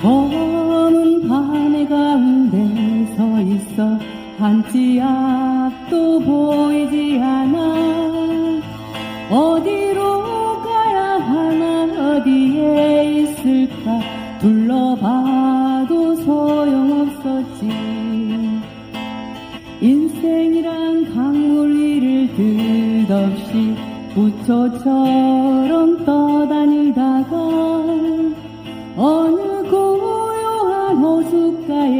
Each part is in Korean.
검은 밤의 가운데 서 있어. 한치 앞도 보이지 않아. 어디로 가야 하나 어디에 있을까? 둘러봐도 소용없었지. 인생이란 강물 위를 끝없이 부초처럼 떠다니다가 어느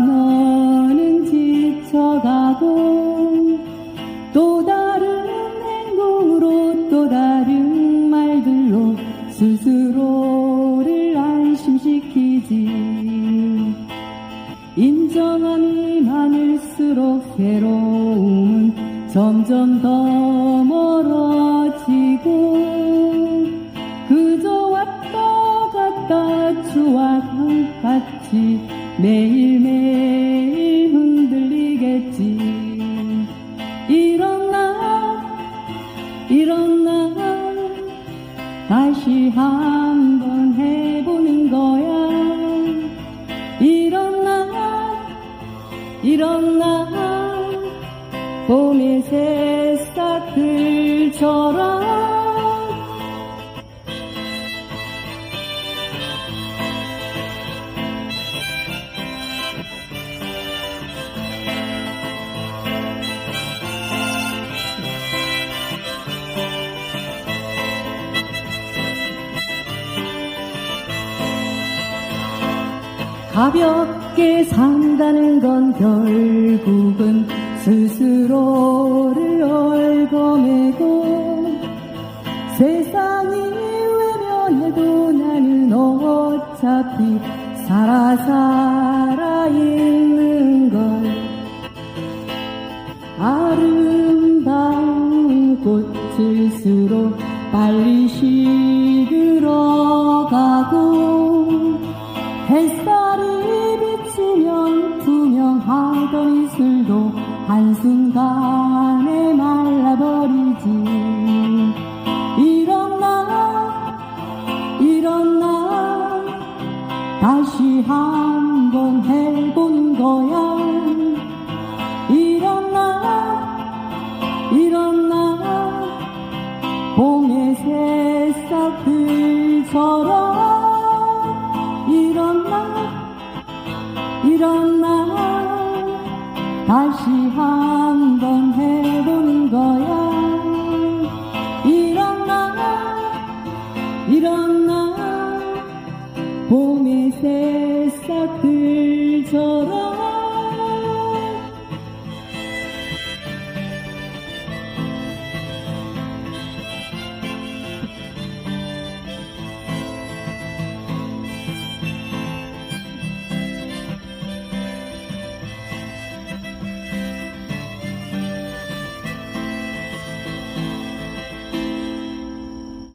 너는 지쳐가고 또 다른 행동으로 또 다른 말들로 스스로를 안심시키지. 인정함이 많을수록 괴로움은 점점 더 멀어지고 그저 왔다 갔다 추억 같이 매일매일 한번 해보는 거야. 이런 날 이런 날 봄의 새싹들처럼 가볍게 산다는 건 결국은 스스로를 얽어매고 세상이 외면해도 나는 어차피 살아 살아 있는 걸. 아름다운 꽃일수록 빨리 시 햇살이 비치면 투명하던 이슬도 한순간에 말라버리지. 이런 날 이런 날 다시 한번 해보는 거야. 이런 날 이런 날 봄의 새싹들처럼 이런 날 다시 한번 해보는 거야. 이런 날 봄의 새싹들처럼